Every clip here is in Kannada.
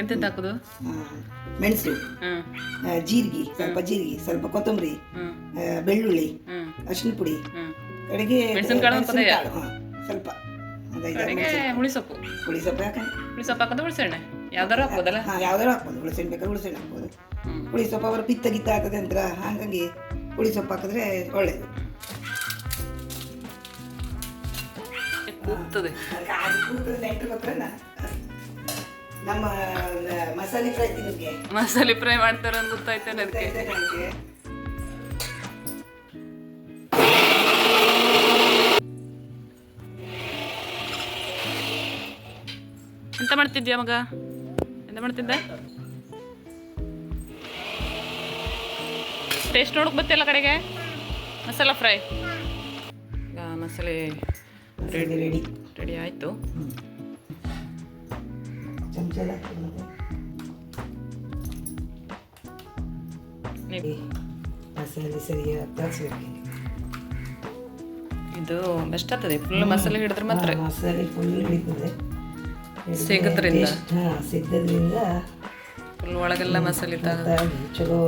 ಎಂತೆಂತ ಹಾಕೋದು? ಮೆಣಸು ಜೀರಿಗೆ ಸ್ವಲ್ಪ ಜೀರಿಗೆ ಸ್ವಲ್ಪ ಕೊತ್ತಂಬರಿ ಬೆಳ್ಳುಳ್ಳಿ ಅರಿಶಿನ ಪುಡಿ ಕಡೆಗೆ? ಸ್ವಲ್ಪ. ಹುಳಿಸೊಪ್ಪು ಐದಾರು ಕಡೆಗೆ ಮೆಣಸಿನ್ಕಾಳು. ಹುಳಿ ಸೊಪ್ಪು. ಹುಳಿ ಸೊಪ್ಪು ಹಾಕಿ ಹುಳಿ ಸೊಪ್ಪು ಹಾಕೋದು ಹುಳಿಸೆಣ್ಣೆ? ಯಾವ್ದಾರು ಹಾಕ್ಬೋದಲ್ಲ? ಹಾ ಯಾವ್ದಾರು ಹಾಕ್ಬೋದು. ಹುಳಿಸೆಣ್ಣೆ ಬೇಕಾದ್ರೆ ಹುಳಿಸೆಣ್ಣೆ ಹಾಕ್ಬೋದು. ಹ್ಮ್. ಹುಳಿ ಸೊಪ್ಪು ಅವರ ಪಿತ್ತ ಗಿತ್ತ ಆಗ್ತದೆ ಅಂತ ಹಾಗಾಗಿ ಹುಳಿ ಸೊಪ್ಪು ಹಾಕಿದ್ರೆ ಒಳ್ಳೇದು. ಕೂಗ್ತದೆ. ಬರ್ತಾರಲ್ಲ, ನಮ್ಮ ಮಸಾಲೆ ಫ್ರೈ ತಿನ್ನಿಗೆ ಮಸಾಲೆ ಫ್ರೈ ಮಾಡ್ತಾರೆ ಅಂತ ಗೊತ್ತಾಯ್ತು ನನಗೆ? ಎಂತ ಮಾಡ್ತಿದ್ಯಾ ಮಗ? ಎಂತ ಮಾಡ್ತಿದ್ದೆ? ಟೇಸ್ಟ್ ನೋಡಕ್ ಬತ್ತಿಲ್ಲ ಕಡೆಗೆ? ಮಸಾಲ ಫ್ರೈ. ಈಗ ಮಸಾಲೆ ರೆಡಿ ರೆಡಿ ರೆಡಿ ಆಯಿತು. ಚಮಚದ ಹಾಕ್ಬೋದು. ಮಸಾಲೆ ಸರಿಯಾಗಿ ತರಿಸ್ಬೇಕು. ಇದು ಬೆಸ್ಟ್ ಆಗ್ತದೆ ಫುಲ್ ಮಸಾಲೆ ಹಿಡಿದ್ರೆ ಮಾತ್ರ. ಮಸಾಲೆ ಫುಲ್ ಹಿಡಿತದೆ. ಸಿಗದ್ರಿಂದ? ಹಾಂ ಸಿಗದ್ರಿಂದ ಫುಲ್ ಒಳಗೆಲ್ಲ ಮಸಾಲೆ ಚಲೋ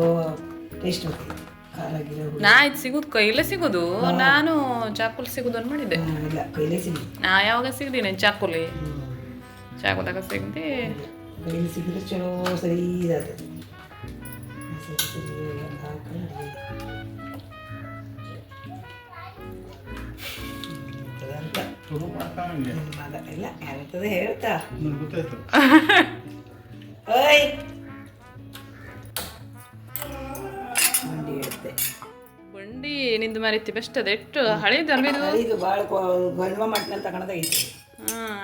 ಟೇಸ್ಟ್ ಬರ್ತದೆ. ನಾ ಇದು ಸಿಗುದು ಕೈಲೇ ಸಿಗೋದು ನಾನು ಚಾಕುಲ್ ಸಿಗುದು ಮಾಡಿದ್ದೆ. ಸಿಗಿ ನಾ ಯಾವಾಗ ಸಿಗ್ದೀನಿ ಚಾಕುಲಿ? ಚಾಕುದಾಗ ಸಿಗದೆ ಕೈಲಿ ಸಿಗಿದ್ರೆ ಚಲೋ ಸರಿ ಇದಾಗ್ತದೆ ಮಸಾಲೆ ಸರಿಯಾಗಿ ಎಲ್ಲ ಹಾಕೊಂಡು ಇಲ್ಲ ಯಾರ್ತದೆ ಹೇಳ್ತಾ ಓಯ್ ಮಂಡಿ ಹೇಳ್ತೆ ಬಂಡಿ ನಿಂದು ಮಾರಿತಿ ಬೆಸ್ಟ್ ಅದೆಟ್ಟು ಎಷ್ಟು ಹಳೇದು ಅಲ್ವ ಇದು ಭಾಳ ಗಂಡ್ವ ಮಟ್ನಲ್ಲಿ ತಗೊಳದಾಗಿತ್ತು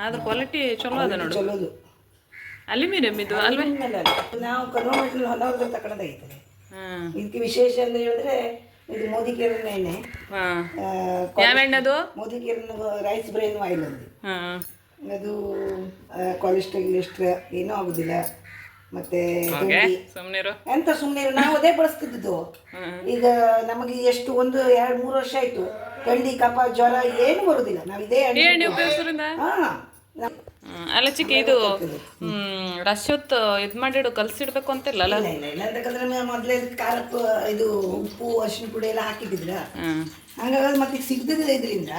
ಅದ್ರ ಕ್ವಾಲಿಟಿ ಚಲೋ ಅದ ನೋಡಿ. ಚಲೋದು ಅಲ್ಯೂಮಿನಿಯಂ ಇದು ಅಲ್ವೇ? ನಾವು ಕರ್ನಾಟಕದಲ್ಲಿ ಇದಕ್ಕೆ ವಿಶೇಷ ಅಂತ ಹೇಳಿದ್ರೆ ಇದು ಮೋದಿ ಕಿರಣ್ ಎಣ್ಣೆ. ಯಾವ ಯಾವ ಮೋದಿ ಕಿರಣ್ ರೈಸ್ ಬ್ರೈನ್ ಆಯಿಲ್ ಅದು ಕೊಲೆಸ್ಟ್ರಾಲ್ ಗಿಲೆಸ್ಟ್ರಾ ಏನೂ ಆಗುದಿಲ್ಲ. ಮತ್ತೆ ಎಂತ ಸುಮ್ಮನೆ ನಾವು ಅದೇ ಬಳಸ್ತಿದ್ದು ಈಗ ನಮಗೆ ಎಷ್ಟು ಒಂದು ಎರಡು ಮೂರು ವರ್ಷ ಆಯ್ತು. ಗಂಡಿ ಕಫ ಜ್ವರ ಏನು ಬರುದಿಲ್ಲ. ನಾವು ಇದೇ ಎಣ್ಣೆ ಎಣ್ಣೆ ಉಪಯೋಗಿಸೋದ್ರಿಂದ? ಹಾ. ಹ್ಮ್, ಅಲ್ಲ ಚಿಕ್ಕ ಇದು ಹ್ಮ್ ಹೊತ್ತು ಇದ್ ಮಾಡಿಡು ಕಲ್ಸಿಡ್ಬೇಕು ಅಂತಿಲ್ಲ ಅಲ್ಲ ಇಲ್ಲ ಇಲ್ಲ. ಅಂತಕ್ಕಂದ್ರೆ ಮೊದಲೇ ಖಾರ ಇದು ಉಪ್ಪು ಅರಿಶಿನ ಪುಡಿ ಎಲ್ಲ ಹಾಕಿಟ್ಟಿದ್ರ ಹಂಗಾಗ ಮತ್ತೆ ಸಿಗ್ತದೆ ಇದರಿಂದ.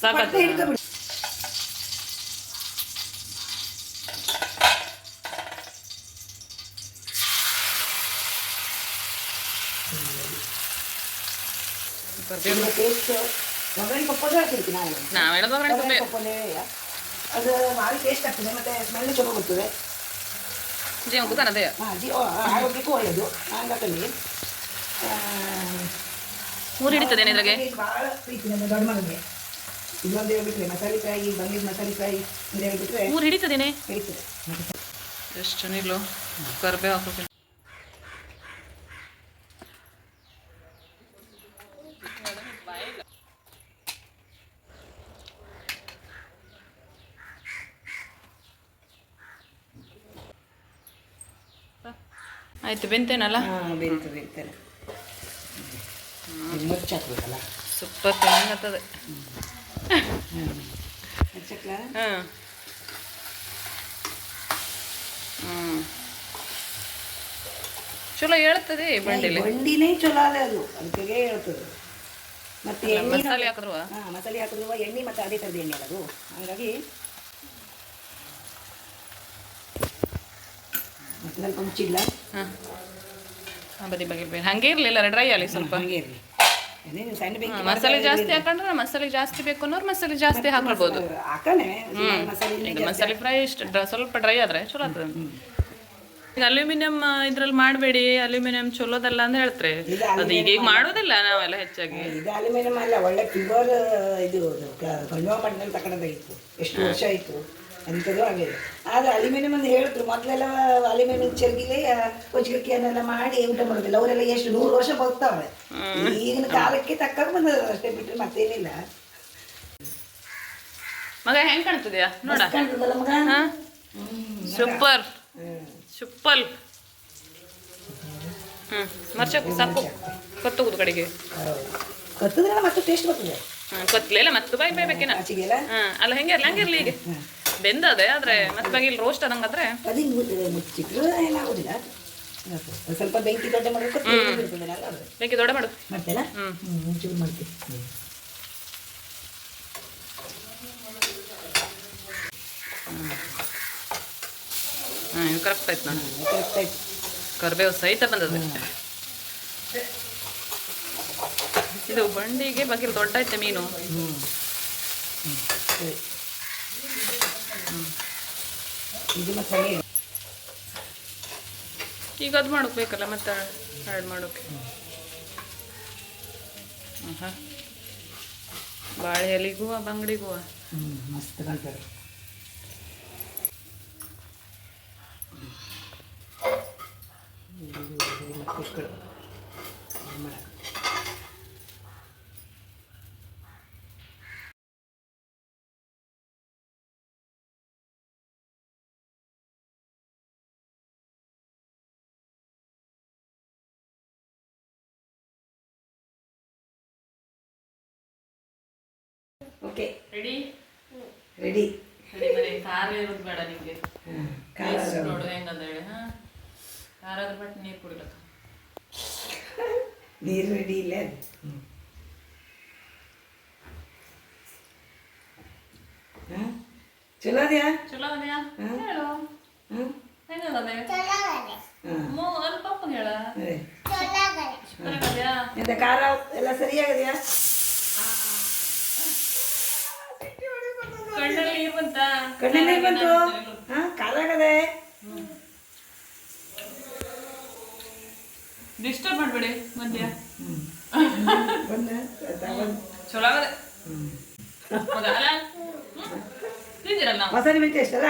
ಸಾಕಾಗ್ತದೆ. ಹಿಡ್ಕೊಬಿಡಿ. ಟೇಸ್ಟ್ ಒಗ್ಗರಣೆ ಪಪ್ಪದ ಹಾಕಿರ್ತೀನಿ ನಾನು. ನಾವ್ ಹೇಳೋದು ಒಗ್ಗರಣೆ ಅದು ಟೇಸ್ಟ್ ಆಗ್ತದೆ ಮತ್ತೆ ಸ್ಮೆಲ್ ಚಲೋ ಬರ್ತದೆ. ಜೀವ ಕೂತಾನದೇ ಹಾಂ ಜೀವ ಆರೋಗ್ಯಕ್ಕೂ ಒಳ್ಳೆಯದು ಹಂಗಾಗಿ ಮೂರು ಹಿಡಿತದೇನೆ ಇದ್ರಾಗೆ? ಭಾಳ ಪ್ರೀತಿ ದೊಡ್ಡ ಮಗನಿಗೆ. ಇನ್ನೊಂದು ಹೇಳ್ಬಿಟ್ರೆ ಮಸಾಲೆ ಫ್ರೈ ಬಂದಿದ್ದು ಮಸಾಲೆ ಫ್ರೈ ಅಂತ ಹೇಳ್ಬಿಟ್ರೆ ಮೂರು ಹಿಡಿತದೇನೆ? ಹಿಡಿತದೆ. ಎಷ್ಟು ನೀರು ಕರ್ಬೇ ಹಾಕೋಕೆ ಆಯ್ತು ಬೆಂತೇನಲ್ಲ ಹಾಂ ಬೇಯ್ತು ಮುಚ್ಚಾಕ್ಬೇಕಲ್ಲ ಸೂಪರ್ ಚೆನ್ನಾಗತ್ತದ. ಹಾಂ ಹ್ಞೂ ಚಲೋ ಹೇಳ್ತದೆ ಬಂಡಿಲಿ. ಬಂಡಿನೇ ಚಲೋ ಅದ ಅದು. ಅದಕ್ಕೆ ಹೇಳ್ತದೆ. ಮತ್ತೆ ಎಣ್ಣೆ ಮಸಾಲೆ ಹಾಕಿದ್ರು ಹಾಂ ಮಸಾಲೆ ಹಾಕಿದ್ರು ಎಣ್ಣೆ ಮತ್ತೆ ಅದೇ ಥರದ ಎಣ್ಣೆ ಅದು. ಹಾಗಾಗಿ ಸ್ವಲ್ಪ ಮುಚ್ಚಿಲ್ಲ ಹಾಂ ಬದಿ ಬಗ್ಗೆ ಹಂಗೆ ಇರಲಿಲ್ಲ ಡ್ರೈ ಅಲ್ಲಿ ಸ್ವಲ್ಪ. ಹಂಗೆ ಇರಲಿ. ನೀವು ಸಣ್ಣ ಬೆಂಕಿ ಮಸಾಲೆ ಜಾಸ್ತಿ ಹಾಕೊಂಡ್ರೆ ಮಸಾಲೆ ಜಾಸ್ತಿ ಬೇಕು ಅನ್ನೋರು ಮಸಾಲೆ ಜಾಸ್ತಿ ಹಾಕೊಳ್ಬೋದು. ಹಾಕನೆ ಮಸಾಲೆ ಈಗ ಮಸಾಲೆ ಫ್ರೈ ಇಷ್ಟು ಸ್ವಲ್ಪ ಡ್ರೈ ಆದ್ರೆ ಚಲೋ ಆಗ್ತದೆ. ಈಗ ಅಲ್ಯೂಮಿನಿಯಂ ಇದ್ರಲ್ಲಿ ಮಾಡಬೇಡಿ. ಅಲ್ಯೂಮಿನಿಯಂ ಚಲೋದಲ್ಲ ಅಂತ ಹೇಳ್ತಾರೆ. ಅದು ಈಗ ಈಗ ಮಾಡೋದಿಲ್ಲ ನಾವೆಲ್ಲ ಹೆಚ್ಚಾಗಿ. ಇದು ಅಲ್ಯೂಮಿನಿಯಂ ಅಲ್ಲ. ಒಳ್ಳೆ ಪ್ಯೂರ್ ಇದು ಗಂಡುವ ಮಣ್ಣಲ್ಲಿ ತಗೊಂಡಾಗಿತ್ತು ಎಷ್ಟು ವರ್ಷ ಆಯಿತು. ಎಂಥದ್ದು ಆಗಿದೆ ಆದರೆ ಅಲ್ಯೂಮಿನಿಯಂ ಅಂತ ಹೇಳಿದ್ರು ಮೊದಲೆಲ್ಲ ಅಲ್ಯೂಮಿನಿಯಂ ಚರ್ಗಿಲೆ ಕೊಚ್ಚಿಗೆಲ್ಲ ಮಾಡಿ ಊಟ ಮಾಡೋದಿಲ್ಲ. ಅವರೆಲ್ಲ ಎಷ್ಟು ನೂರು ವರ್ಷ ಬದುಕ್ತಾವೆ ಈಗಿನ ಕಾಲಕ್ಕೆ ತಕ್ಕ ಬಂದದ ಅಷ್ಟೇ ಬಿಟ್ಟರೆ ಮತ್ತೇನಿಲ್ಲ. ಮಗ ಹೆಂಗ್ ಕಾಣ್ತದ್ಯಾ? ನೋಡ. ಕಾಣ್ತದಲ್ಲ ಮಗ? ಸೂಪರ್. ಹ್ಮ್. ಸೂಪರ್. ಹ್ಮ್ ಮರ್ಚಕ್ ಸಾಕು. ಕೊತ್ತೋಗುದು ಕಡೆಗೆ. ಕತ್ತದ್ರೆಲ್ಲ ಮತ್ತೆ ಟೇಸ್ಟ್ ಬರ್ತದೆ. ಹ್ಮ್ ಕೊತ್ತಲೆಲ್ಲ ಮತ್ತೆ ಬಾಯ್ ಬೇಬೇಕೇನ ಆಚೆಗೆಲ್ಲ? ಹ ಅಲ್ಲ ಹೆಂಗೆ. ಇರ್ಲಿ ಇರ್ಲಿ ಈಗ ಬೆಂದದೆ ಆದ್ರೆ ಮತ್ತೆ ಬಗ್ಗೆ ಇಲ್ಲಿ ರೋಸ್ಟ್ ಒಂದ್ ಸ್ವಲ್ಪ ಬೆಂಕಿ ದೊಡ್ಡ ಮಾಡಬೇಕು ಬೆಂಕಿ ದೊಡ್ಡ ಮಾಡು. ಮಾಡ್ತೇನೆ. ಹ್ಞೂ ಮಾಡ್ತೀವಿ ಹಾಂ ಇದು ಕರೆಕ್ಟ್ ಆಯ್ತು ನಾನು. ಕರೆಕ್ಟ್ ಆಯ್ತು ಕರ್ಬೇವು ಸಹಿತ ಬಂದದ ಇದು ಬಂಡಿಗೆ ಬಗಿಲ್ ದೊಡ್ಡ ಐತೆ ಮೀನು. ಹ್ಞೂ ಹ್ಞೂ ಸರಿ. ಇದು ಮತ್ತೆ ಈಗ ಅದು ಮಾಡೋಕೆ ಬೇಕಲ್ಲ ಮತ್ತೆ ಆ್ಯಡ್ ಮಾಡೋಕೆ? ಆಹಾ. ಬಾಳೆ ಎಲೆಗೂ ಆ ಬಂಗಡಿಗೂ ಮಸ್ತ್ ಕಾಣ್ತದೆ ಇದು ಇದು ಕುಕ್ಕರ್ ಇದು ಮಾಡಕ್ಕೆ. ಓಕೆ ರೆಡಿ ರೆಡಿ ಖಾರ ಇರೋದು ಬೇಡ ನಿಮಗೆ ಹಾಂ ಖಾರ ನೋಡು ಹೆಂಗಂದ ಹೇಳಿ ಹಾ ಖಾರದ ಬಟ್ ನೀರು ಕುಡಿಲಕ್ಕ ನೀರು ರೆಡಿ ಇಲ್ಲ ಅದು ಹ್ಞೂ ಹಾಂ ಚಲೋ ಅದ್ಯಾ ಚಲೋ ಅದೆಯಾ ಹಾ. ಹೇಳು ಹಾಂ ಹೆಂಗದೆ ಹಾಂ ಮೋ ಅಲ್ಪ ಅಪ್ಪ ಹೇಳ ಅದೇ ಅದೆಯಾ ಎಂತ ಖಾರ ಎಲ್ಲ ಸರಿಯಾಗದೆಯಾ ಕಣ್ಣಲ್ಲಿ ನೀರು ಬಂತ ಕಣ್ಣಲ್ಲಿ ಬಂತು ಹಾಂ ಖಾರ ಡಿಸ್ಟರ್ಬ್ ಮಾಡಬೇಡಿ ಮಧ್ಯ ಚಲೋ ಆಗದೆ. ತಿಂದಿರಲ್ಲ ನಾವು? ಮಸಾಲೆ ಎಷ್ಟಲ್ಲ